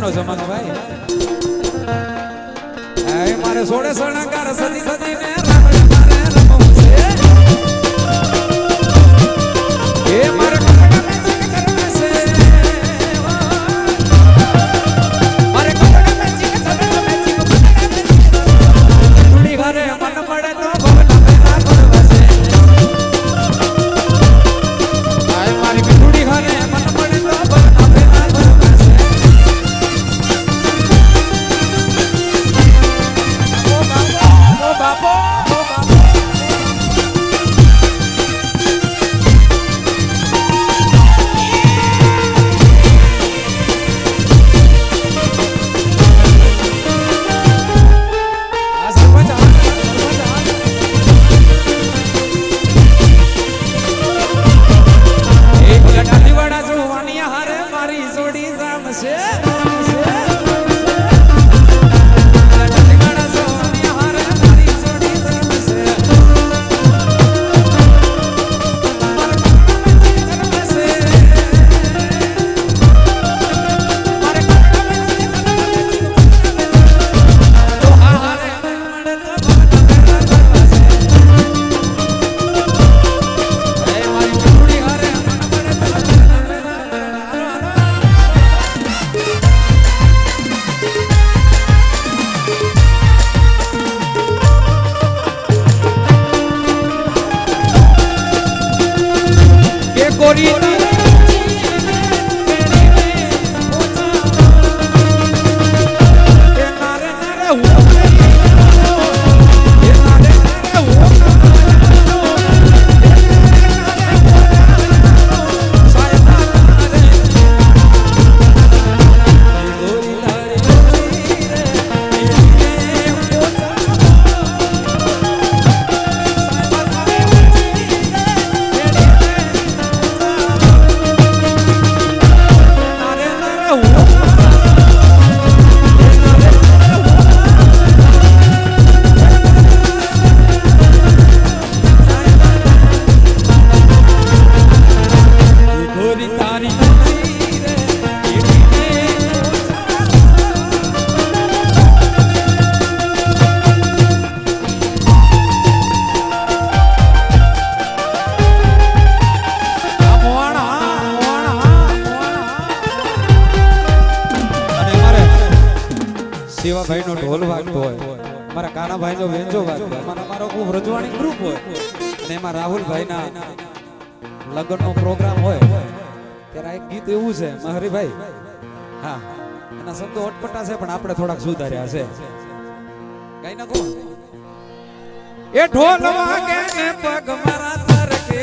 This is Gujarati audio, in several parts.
નો જમાનો ભાઈ. મારે સોળે શણગાર સજી સજી ને એમાં રાહુલભાઈ લગ્ન નો પ્રોગ્રામ હોય, ત્યારે એક ગીત એવું છે મહરીભાઈ હા, એના શબ્દો અટપટા છે, પણ આપણે થોડાક સુધાર્યા છે. કઈ નાખો. એ ઢોલ વાગે પગ મારા તરકે.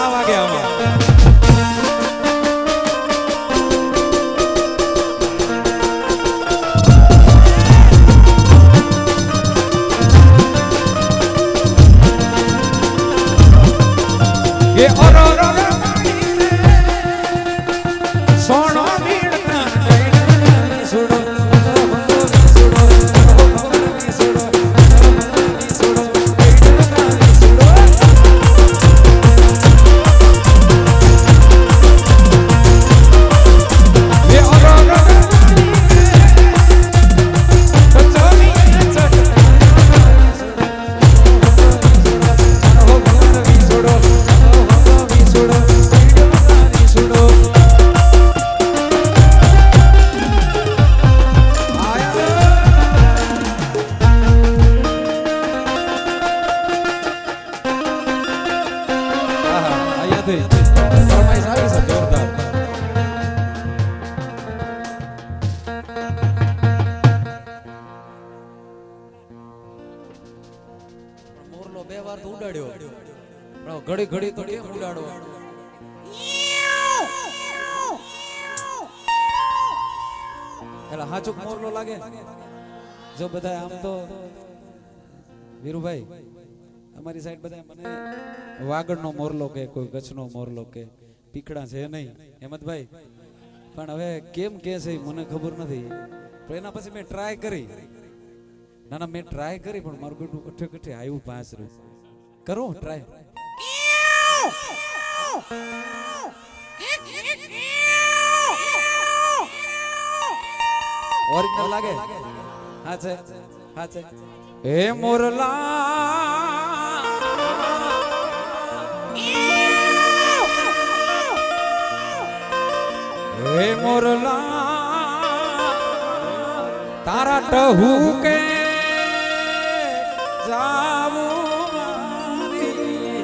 ના વાગે આમાં જોરદાર મોરલો બે વાર તો ઉડાડ્યો ઘડી ઘડી તો કેમ ઉડાડો એટલે હાચુક મોરલો લાગે? જો બધા આમ તો, વીરુભાઈ અમારી સાઈડ બધા મને વાગડનો મોરલો કે, કોઈ કચ્છનો મોરલો કે, પીકડા છે નહીં. હેમંતભાઈ, પણ હવે કેમ કે છે મને ખબર નથી. પણ એના પછી મેં ટ્રાય કરી. ના ના, મેં ટ્રાય કરી, પણ મારું બેટું કઠે કઠે આવ્યું પાંચ રૂ કરો ટ્રાય ઓરિજિનલ લાગે? હા, છે. હા, છે. હે મોરલા ટહુ કે જાવું મારી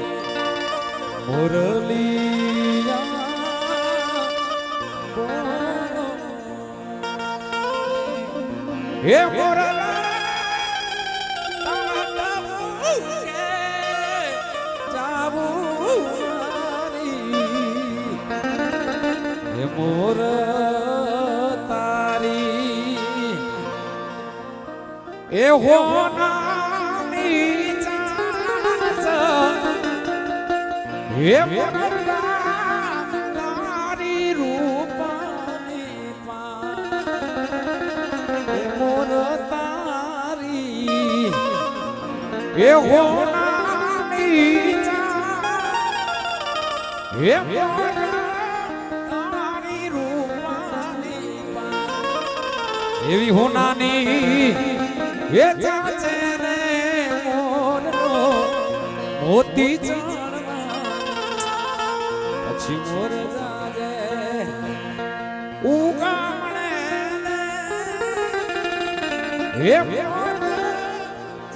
મુરલિયા. હે મોરલા તારા એ હોનાની હે મોર તારી રૂપાની પા હે મોર તારી એ હોનાની હે મોર તારી રૂપાની પા એવી હોનાની વેચાચે રે મોરનો મોતી જાણવા. પછી મોર જાજે ઉગામણે હે મોર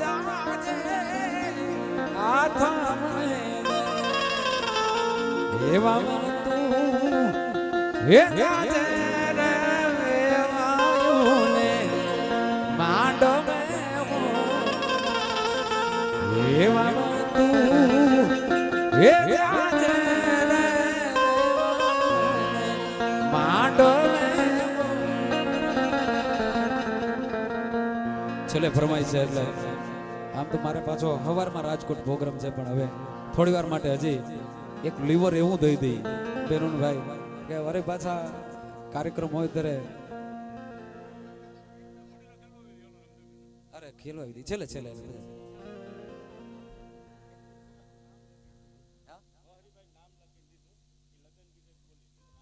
જાજે આથામણે એવા તું હે જાજે છેલ્લે ફરમાય છે એટલે આમ તો મારે પાછો સવારમાં રાજકોટ પ્રોગ્રામ છે, પણ હવે થોડી વાર માટે હજી એક લીવર એવું દઈ દઈ બેરોન ભાઈ કે અરે પાછા કાર્યક્રમ હોય ત્યારે અરે ખેલો આવી છેલ્લે છેલ્લે.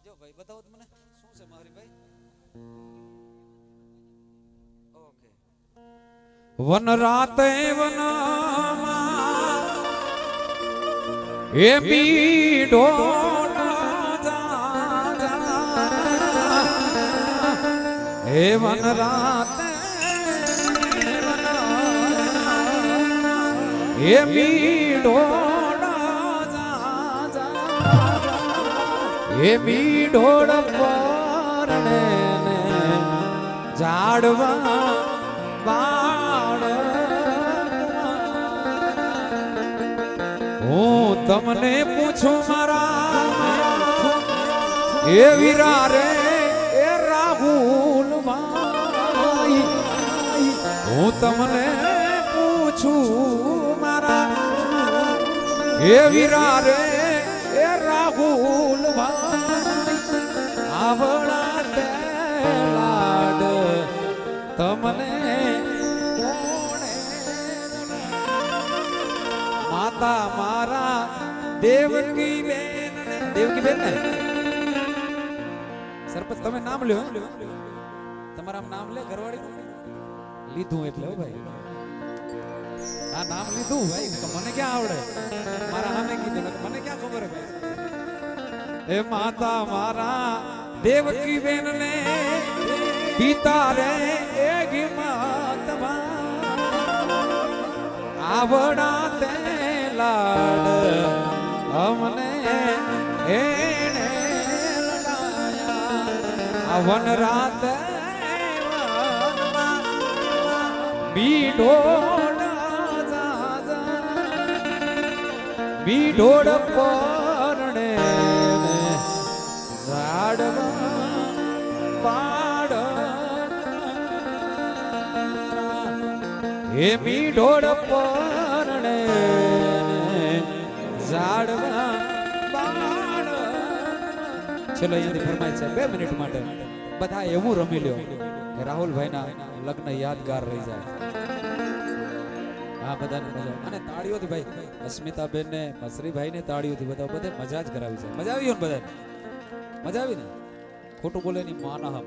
જો ભાઈ, બતાવો મને, શું છે મારી ભાઈ? વન રાતે વનમાં એ બીડો હે વન રાતે હે બીડો હે બીડોળ પરણે જાડવા ઝાડવા હું તમને પૂછું મારા એ વીરા રે એ રાહુલ ભાઈ હું તમને પૂછું મારા એ વીરા રે એ રાહુલ ભાઈ આવડા તમને દેવકી બેન દેવકી બેન ને? સરપંચ, તમે નામ લ્યો તમારા નામ લે ઘરવાળી લીધું એટલે ભાઈ. આ નામ લીધું, ભાઈ, તો મને ક્યાં આવડે? મારા નામે કીધું મને ક્યાં ખબર ભાઈ? એ માતા મારા દેવકી બેન ને પિતા રે, એ ગિમત આવડા તે લાડ અમને એણે લડાયા. વન રાત બીઢોળ બીઢોળ પરણે ઝાડવા પાડ હે મીઢોળ પરણે ઝાડવા ચલો અહીંયાથી ફરમાય છે, બે મિનિટ માટે. બધા એવું રમી લ્યો કે રાહુલભાઈના લગ્ન યાદગાર રહી જાય. હા, બધાને મજા અને તાળીઓથી ભાઈ અસ્મિતાબેન ને મસરીભાઈ ને તાળીઓથી બધા બધે મજા જ કરાવી છે. મજા આવી ને બધા મજા આવી ને? ખોટું બોલે ની માના હમ